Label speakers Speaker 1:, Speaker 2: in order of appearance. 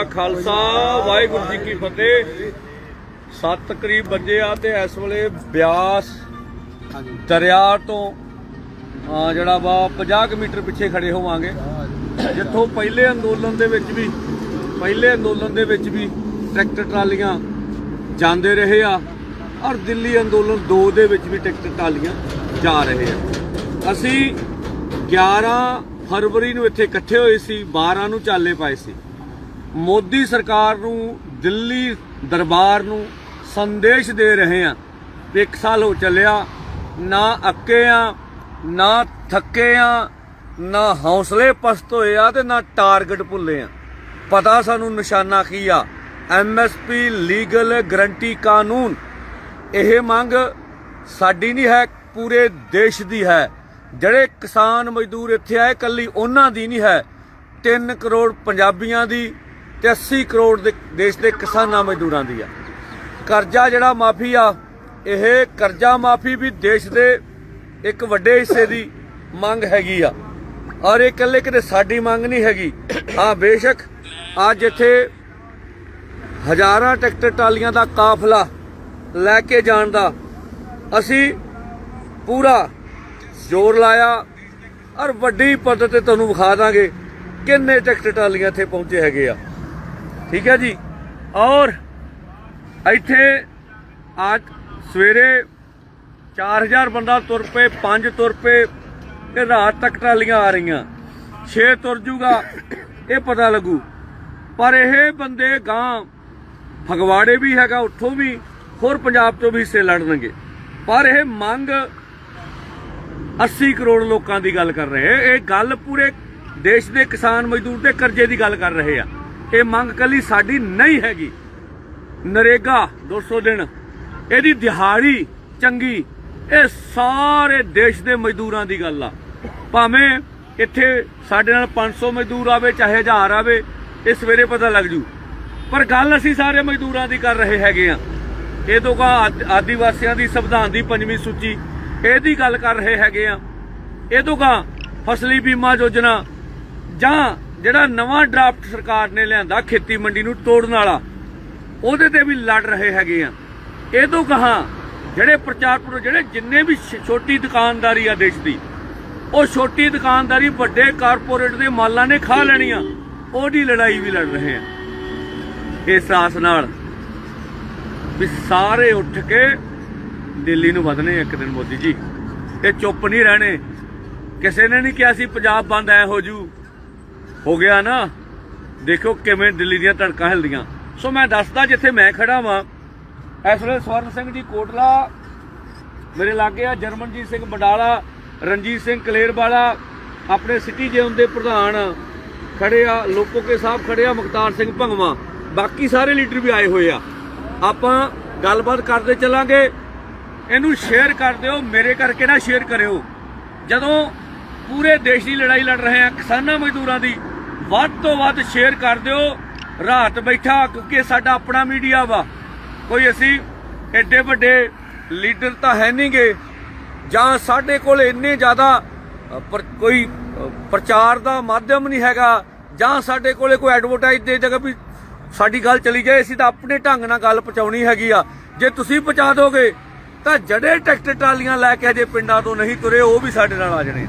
Speaker 1: ਕਾ ਖਾਲਸਾ ਵਾਹਿਗੁਰੂ ਜੀ ਕੀ ਫਤਿਹ। ਸੱਤ ਕਰੀਬ ਵੱਜੇ ਆ ਤੇ ਇਸ ਵੇਲੇ ਬਿਆਸ ਦਰਿਆ ਤੋਂ ਆ ਜਿਹੜਾ ਵਾ 50 ਕੁ ਮੀਟਰ ਪਿੱਛੇ ਖੜੇ ਹੋਵਾਂਗੇ। ਜਿੱਥੋਂ ਪਹਿਲੇ ਅੰਦੋਲਨ ਦੇ ਵਿੱਚ ਵੀ ਪਹਿਲੇ ਅੰਦੋਲਨ ਦੇ ਵਿੱਚ ਵੀ ਟਰੈਕਟਰ ਟਰਾਲੀਆਂ ਜਾਂਦੇ ਰਹੇ ਆ। ਔਰ ਦਿੱਲੀ ਅੰਦੋਲਨ 2 ਦੇ ਵਿੱਚ ਵੀ ਟਰੈਕਟਰ ਟਰਾਲੀਆਂ ਜਾ ਰਹੇ ਆ। ਅਸੀਂ 11 ਫਰਵਰੀ ਨੂੰ ਇੱਥੇ ਇਕੱਠੇ ਹੋਏ ਸੀ 12 ਨੂੰ ਚਾਲੇ ਪਾਏ ਸੀ। ਮੋਦੀ ਸਰਕਾਰ ਨੂੰ, ਦਿੱਲੀ ਦਰਬਾਰ ਨੂੰ ਸੰਦੇਸ਼ ਦੇ ਰਹੇ ਆ ਵੀ ਇੱਕ ਸਾਲ ਹੋ ਚੱਲਿਆ, ਨਾ ਅੱਕੇ ਆ ਨਾ ਥੱਕੇ ਆ ਨਾ ਹੌਸਲੇ ਪਸਤ ਹੋਏ ਆ ਤੇ ਨਾ ਟਾਰਗੇਟ ਭੁੱਲੇ ਆ ਪਤਾ ਸਾਨੂੰ ਨਿਸ਼ਾਨਾ ਕੀ ਆ? ਐਮਐਸਪੀ ਲੀਗਲ ਗਰੰਟੀ ਕਾਨੂੰਨ। ਇਹ ਮੰਗ ਸਾਡੀ ਨਹੀਂ ਹੈ, ਪੂਰੇ ਦੇਸ਼ ਦੀ ਹੈ। ਜਿਹੜੇ ਕਿਸਾਨ ਮਜ਼ਦੂਰ ਇੱਥੇ ਆਏ ਕੱਲੀ ਉਹਨਾਂ ਦੀ ਨਹੀਂ ਹੈ। 3 ਕਰੋੜ ਪੰਜਾਬੀਆਂ ਦੀ ਤੇ 80 ਕਰੋੜ ਦੇ ਦੇਸ਼ ਦੇ ਕਿਸਾਨਾਂ ਮਜ਼ਦੂਰਾਂ ਦੀ ਆ। ਕਰਜ਼ਾ ਜਿਹੜਾ ਮਾਫੀ ਆ, ਇਹ ਕਰਜ਼ਾ ਮਾਫੀ ਵੀ ਦੇਸ਼ ਦੇ ਇੱਕ ਵੱਡੇ ਹਿੱਸੇ ਦੀ ਮੰਗ ਹੈਗੀ ਆ। ਔਰ ਇਹ ਇਕੱਲੇ ਕਿਤੇ ਸਾਡੀ ਮੰਗ ਨਹੀਂ ਹੈਗੀ। ਹਾਂ ਬੇਸ਼ੱਕ ਅੱਜ ਇੱਥੇ ਹਜ਼ਾਰਾਂ ਟਰੈਕਟਰ ਟਾਲੀਆਂ ਦਾ ਕਾਫਲਾ ਲੈ ਕੇ ਜਾਣ ਦਾ ਅਸੀਂ ਪੂਰਾ ਜ਼ੋਰ ਲਾਇਆ। ਔਰ ਵੱਡੀ ਪੱਧਰ ਤੇ ਤੁਹਾਨੂੰ ਵਿਖਾ ਦਾਂਗੇ ਕਿੰਨੇ ਟਰੈਕਟਰ ਟਾਲੀਆਂ ਇੱਥੇ ਪਹੁੰਚੇ ਹੈਗੇ ਆ। ਠੀਕ ਹੈ ਜੀ। ਔਰ ਇੱਥੇ ਅੱਜ ਸਵੇਰੇ 4000 ਬੰਦਾ ਤੁਰ ਪਏ 5 ਤੁਰ ਪਏ, ਤੇ ਰਾਤ ਤੱਕ ਟਰਾਲੀਆਂ ਆ ਰਹੀਆਂ। 6 ਤੁਰ ਜੂਗਾ, ਇਹ ਪਤਾ ਲੱਗੂ। ਪਰ ਇਹ ਬੰਦੇ ਗਾਂ ਫਗਵਾੜੇ ਵੀ ਹੈਗਾ, ਉੱਥੋਂ ਵੀ, ਹੋਰ ਪੰਜਾਬ ਤੋਂ ਵੀ ਹਿੱਸੇ ਲੜਨਗੇ ਪਰ ਇਹ ਮੰਗ 80 ਕਰੋੜ ਲੋਕਾਂ ਦੀ ਗੱਲ ਕਰ ਰਹੇ। ਇਹ ਗੱਲ ਪੂਰੇ ਦੇਸ਼ ਦੇ ਕਿਸਾਨ ਮਜ਼ਦੂਰ ਦੇ ਕਰਜ਼ੇ ਦੀ ਗੱਲ ਕਰ ਰਹੇ ਆ। ਇਹ ਮੰਗ ਕੱਲੀ ਸਾਡੀ ਨਹੀਂ ਹੈਗੀ। ਨਰੇਗਾ 200 ਦਿਨ। ਇਹਦੀ ਦਿਹਾੜੀ ਚੰਗੀ, ਇਹ ਸਾਰੇ ਦੇਸ਼ ਦੇ ਮਜ਼ਦੂਰਾਂ ਦੀ ਗੱਲ ਆ। ਭਾਵੇਂ ਇੱਥੇ ਸਾਡੇ ਨਾਲ 500 ਮਜ਼ਦੂਰ ਆਵੇ, ਚਾਹੇ 1000 ਆਵੇ, ਇਹ ਸਵੇਰੇ ਪਤਾ ਲੱਗ ਜੂ। ਪਰ ਗੱਲ ਅਸੀਂ ਸਾਰੇ ਮਜ਼ਦੂਰਾਂ ਦੀ ਕਰ ਰਹੇ ਹੈਗੇ ਆ। ਇਹ ਤੋਂ ਕਾ ਆਦੀਵਾਸੀਆਂ ਦੀ ਸੰਵਿਧਾਨ ਦੀ ਪੰਜਵੀਂ ਸੂਚੀ, ਇਹਦੀ ਗੱਲ ਕਰ ਰਹੇ ਹੈਗੇ ਆ। ਇਹ ਤੋਂ ਕਾ ਫਸਲੀ ਬੀਮਾ ਯੋਜਨਾ ਜਾਂ ਜਿਹੜਾ ਨਵਾਂ ਡਰਾਫਟ ਸਰਕਾਰ ਨੇ ਲਿਆਂਦਾ ਖੇਤੀ ਮੰਡੀ ਨੂੰ ਤੋੜਨ ਵਾਲਾ, ਉਹਦੇ ਤੇ ਵੀ ਲੜ ਰਹੇ ਹੈਗੇ ਆ। ਇਹ ਤੋਂ ਕਹਾ, ਜਿਹੜੇ ਪ੍ਰਚਾਰ ਜਿਹੜੇ ਜਿੰਨੇ ਵੀ ਛੋਟੀ ਦੁਕਾਨਦਾਰੀ ਆ ਦੇਸ਼ ਦੀ, ਉਹ ਛੋਟੀ ਦੁਕਾਨਦਾਰੀ ਵੱਡੇ ਕਾਰਪੋਰੇਟ ਦੇ ਮਾਲਾਂ ਨੇ ਖਾ ਲੈਣੀ ਆ, ਉਹਦੀ ਲੜਾਈ ਵੀ ਲੜ ਰਹੇ ਆ। ਇਸ ਆਸ ਨਾਲ ਵੀ ਸਾਰੇ ਉੱਠ ਕੇ ਦਿੱਲੀ ਨੂੰ ਵਧਣੇ ਇੱਕ ਦਿਨ ਮੋਦੀ ਜੀ। ਇਹ ਚੁੱਪ ਨਹੀਂ ਰਹਿਣੇ। ਕਿਸੇ ਨੇ ਨਹੀਂ ਕਿਹਾ ਸੀ, ਪੰਜਾਬ ਬੰਦ ਐ ਹੋ ਜੂ। ਹੋ ਗਿਆ ਨਾ। ਦੇਖੋ ਕਿਵੇਂ ਦਿੱਲੀ ਦੀਆਂ ਧੜਕਾਂ ਹਿਲਦੀਆਂ। ਸੋ ਮੈਂ ਦੱਸਦਾ ਜਿੱਥੇ ਮੈਂ ਖੜਾ ਵਾਂ, ਇਸ ਵੇਲੇ ਸਵਰਨ ਸਿੰਘ ਜੀ ਕੋਟਲਾ, ਮੇਰੇ ਲਾਗੇ ਆ ਜਰਮਨਜੀਤ ਸਿੰਘ ਬਡਾਲਾ ਰਣਜੀਤ ਸਿੰਘ ਕਲੇਰਵਾਲਾ, ਆਪਣੇ ਸਿਟੀ ਜੇਉਨ ਦੇ ਪ੍ਰਧਾਨ ਖੜੇ ਆ ਲੋਕੋਕੇ ਸਾਹਿਬ ਖੜੇ ਆ, ਮੁਖਤਾਰ ਸਿੰਘ ਭੰਗਵਾ। ਬਾਕੀ ਸਾਰੇ ਲੀਡਰ ਵੀ ਆਏ ਹੋਏ ਆ। ਆਪਾਂ ਗੱਲਬਾਤ ਕਰਦੇ ਚੱਲਾਂਗੇ। ਇਹਨੂੰ ਸ਼ੇਅਰ ਕਰ ਦਿਓ, ਮੇਰੇ ਕਰਕੇ ਨਾ ਸ਼ੇਅਰ ਕਰਿਓ। ਜਦੋਂ ਪੂਰੇ ਦੇਸ਼ ਦੀ ਲੜਾਈ ਲੜ ਰਹੇ ਆ ਕਿਸਾਨਾਂ ਮਜ਼ਦੂਰਾਂ ਦੀ ਵੱਧ ਤੋਂ ਵੱਧ ਸ਼ੇਅਰ ਕਰ ਦਿਓ। ਰਾਤ ਬੈਠਾ ਕਿਉਂਕਿ ਸਾਡਾ ਆਪਣਾ ਮੀਡੀਆ ਵਾ। ਕੋਈ ਅਸੀਂ ਐਡੇ ਵੱਡੇ ਲੀਡਰ ਤਾਂ ਹੈ ਨਹੀਂਗੇ। ਜਾਂ ਸਾਡੇ ਕੋਲ ਇੰਨੇ ਜ਼ਿਆਦਾ ਅ, ਕੋਈ ਪ੍ਰਚਾਰ ਦਾ ਮਾਧਿਅਮ ਨਹੀਂ ਹੈਗਾ। ਜਾਂ ਸਾਡੇ ਕੋਲੇ ਕੋਈ ਐਡਵਰਟਾਈਜ਼ ਦੇ ਜਗ੍ਹਾ ਵੀ ਸਾਡੀ ਗੱਲ ਚਲੀ ਜਾਏ ਅਸੀਂ ਤਾਂ ਆਪਣੇ ਢੰਗ ਨਾਲ ਗੱਲ ਪਹੁੰਚਾਉਣੀ ਹੈਗੀ ਆ। ਜੇ ਤੁਸੀਂ ਪਹੁੰਚਾ ਦੋਗੇ ਤਾਂ ਜਿਹੜੇ ਟਰੈਕਟਰ ਟਰਾਲੀਆਂ ਲੈ ਕੇ ਅਜੇ ਪਿੰਡਾਂ ਤੋਂ ਨਹੀਂ ਤੁਰੇ ਉਹ ਵੀ ਸਾਡੇ ਨਾਲ ਆ ਜਾਣੇ